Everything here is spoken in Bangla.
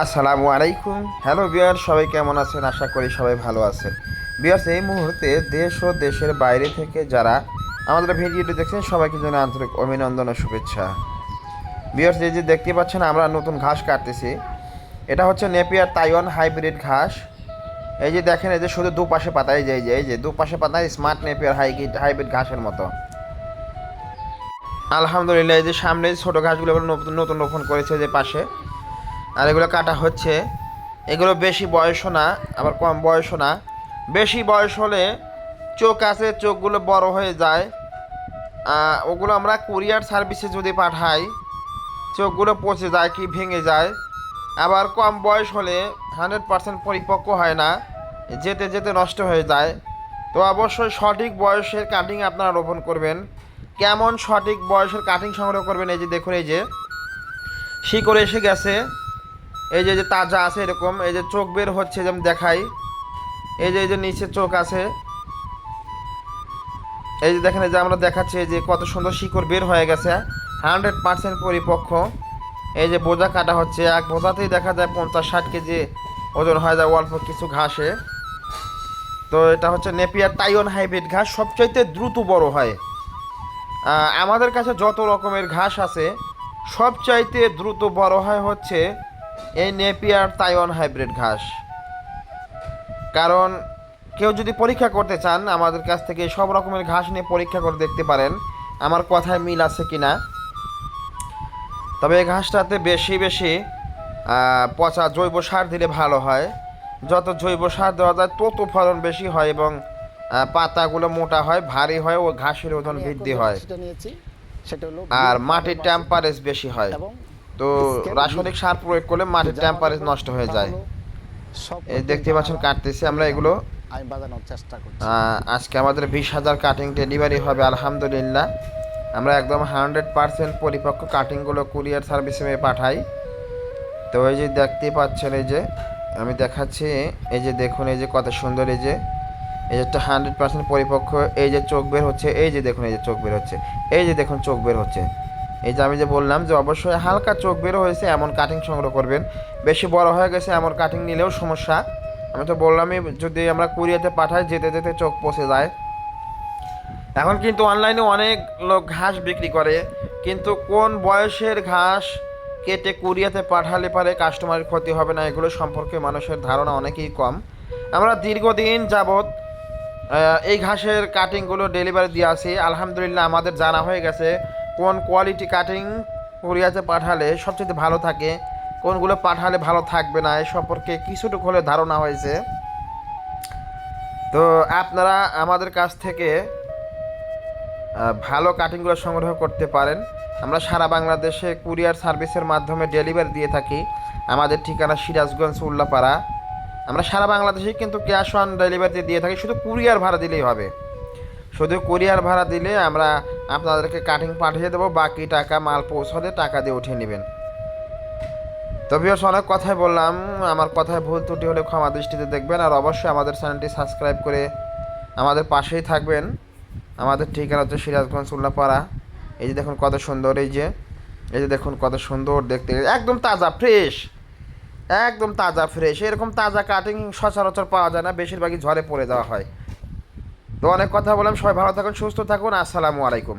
আসসালামু আলাইকুম। হ্যালো বিয়ার সবাই কেমন আছেন? আশা করি সবাই ভালো আছেন। বিয়ার্স এই মুহূর্তে দেশ ও দেশের বাইরে থেকে যারা আমাদের ভিডিওটি দেখছেন, সবাইকে জন্য আন্তরিক অভিনন্দন ও শুভেচ্ছা। বিয়ার্স এই যে দেখতে পাচ্ছেন, আমরা নতুন ঘাস কাটতেছি। এটা হচ্ছে নেপিয়ার তাইওয়ান হাইব্রিড ঘাস। এই যে দেখেন, এই যে শুধু দুপাশে পাতা, এই যে এই যে দুপাশে পাতা স্মার্ট নেপিয়ার হাইব্রিড হাইব্রিড ঘাসের মতো। আলহামদুলিল্লাহ, এই যে সামনে ছোটো ঘাসগুলো নতুন নতুন রোপণ করেছে যে পাশে। আর এগুলো কাটা হচ্ছে। এগুলো বেশি বয়সও না, আবার কম বয়সও না। বেশি বয়স হলে চোখ আছে, চোখগুলো বড় হয়ে যায়। ওগুলো আমরা কুরিয়ার সার্ভিসে যদি পাঠাই, চোখগুলো পচে যায় কি ভেঙে যায়। আবার কম বয়স হলে হান্ড্রেড পার্সেন্ট পরিপক্ক হয় না, যেতে যেতে নষ্ট হয়ে যায়। তো অবশ্যই সঠিক বয়সের কাটিং আপনারা রোপণ করবেন। কেমন সঠিক বয়সের কাটিং সংগ্রহ করবেন এই যে দেখুন এই যে। শিকড় এসে গেছে। এই যে যে তাজা আছে এরকম, এই যে চোখ বের হচ্ছে যেমন দেখাই। এই যে এই যে নিচে চোখ আছে। এই যে দেখেন যে আমরা দেখাচ্ছি যে কত সুন্দর শিকড় বের হয়ে গেছে। হান্ড্রেড পার্সেন্ট পরিপক্ষ এই যে বোঝা কাটা হচ্ছে, এক বোঝাতেই দেখা যায় পঞ্চাশ ষাট কেজি ওজন হয়ে যায় অল্প কিছু ঘাসে। তো এটা হচ্ছে নেপিয়ার তাইওয়ান হাইব্রিড ঘাস, সবচাইতে দ্রুত বড় হয়। আমাদের কাছে যত রকমের ঘাস আছে, সবচাইতে দ্রুত বড় হয় হচ্ছে এই নেপিয়ার তাইওয়ান হাইব্রিড ঘাস। কারণ কেউ যদি পরীক্ষা করতে চান আমাদের কাছ থেকে সব রকমের ঘাস নিয়ে পরীক্ষা করে দেখতে পারেন আমার কথায় মিল আছে কি না তবে এই ঘাসটাতে বেশি বেশি পচা জৈব সার দিলে ভালো হয়। যত জৈব সার দেওয়া যায় তত ফলন বেশি হয় এবং পাতাগুলো মোটা হয় ভারী হয় ও ঘাসের ওজন বৃদ্ধি হয়। সেটা আর মাটির টেম্পারেজ বেশি হয়। তো রাসায়নিক সার প্রয়োগ করলে মাটির যা টেম্পারেজ নষ্ট হয়ে যায়। এই দেখতে পাচ্ছেন কাটতেছি আমরা এগুলো আমি বাজানোর চেষ্টা করছি। আজকে আমাদের বিশ হাজার কাটিং ডেলিভারি হবে আলহামদুলিল্লাহ। আমরা একদম হান্ড্রেড পার্সেন্ট পরিপক্ক কাটিংগুলো কুরিয়ার সার্ভিসে পাঠাই। তো এই যে দেখতে পাচ্ছেন এই যে আমি দেখাচ্ছি এই যে দেখুন এই যে কত সুন্দর এই যে এই যে একটা হান্ড্রেড পার্সেন্ট পরিপক্ক এই যে চোখ বের হচ্ছে এই যে দেখুন এই যে চোখ বের হচ্ছে এই যে দেখুন চোখ বের হচ্ছে। এই যে আমি যে বললাম যে অবশ্যই হালকা চোখ বেরো হয়েছে, এমন কাটিং সংগ্রহ করবেন। বেশি বড় হয়ে গেছে এমন কাটিং নিলেও সমস্যা। আমি তো বললামই, যদি আমরা কুরিয়াতে পাঠাই, যেতে যেতে চোখ পচে যায়। এখন কিন্তু অনলাইনে অনেক লোক ঘাস বিক্রি করে, কিন্তু কোন বয়সের ঘাস কেটে কুরিয়াতে পাঠালে পারে কাস্টমারের ক্ষতি হবে না, এগুলো সম্পর্কে মানুষের ধারণা অনেকই কম। আমরা দীর্ঘদিন যাবৎ এই ঘাসের কাটিংগুলো ডেলিভারি দিয়ে আসি। আলহামদুলিল্লাহ আমাদের জানা হয়ে গেছে কোন কোয়ালিটি কাটিং কুরিয়াতে পাঠালে সবচেয়ে ভালো থাকে? কোনগুলো পাঠালে ভালো থাকবে না? এ সম্পর্কে কিছুটুকু হলে ধারণা হয়েছে। তো আপনারা আমাদের কাছ থেকে ভালো কাটিংগুলো সংগ্রহ করতে পারেন। আমরা সারা বাংলাদেশে কুরিয়ার সার্ভিসের মাধ্যমে ডেলিভারি দিয়ে থাকি। আমাদের ঠিকানা সিরাজগঞ্জ, উল্লাপাড়া। আমরা সারা বাংলাদেশে কিন্তু ক্যাশ অন ডেলিভারিতে দিয়ে থাকি। শুধু কুরিয়ার ভাড়া দিলেই হবে। শুধু কুরিয়ার ভাড়া দিলে আমরা আপনাদেরকে কাটিং পাঠিয়ে দেবো, বাকি টাকা মাল পৌঁছালে টাকা দিয়ে উঠিয়ে নেবেন। তবে অনেক কথাই বললাম, আমার কথায় ভুল ত্রুটি হলে ক্ষমা দৃষ্টিতে দেখবেন, আর অবশ্যই আমাদের চ্যানেলটি সাবস্ক্রাইব করে আমাদের পাশেই থাকবেন। আমাদের ঠিকানা হচ্ছে সিরাজগঞ্জ, উল্লাপাড়া। এই যে দেখুন কত সুন্দর, এই যে এই যে দেখুন কত সুন্দর দেখতে। একদম তাজা ফ্রেশ একদম তাজা ফ্রেশ এরকম তাজা কাটিং সচরাচর পাওয়া যায় না, বেশিরভাগই ঝড়ে পড়ে দেওয়া হয়। তো অনেক কথা বললাম সবাই ভালো থাকুন সুস্থ থাকুন আসসালামু আলাইকুম।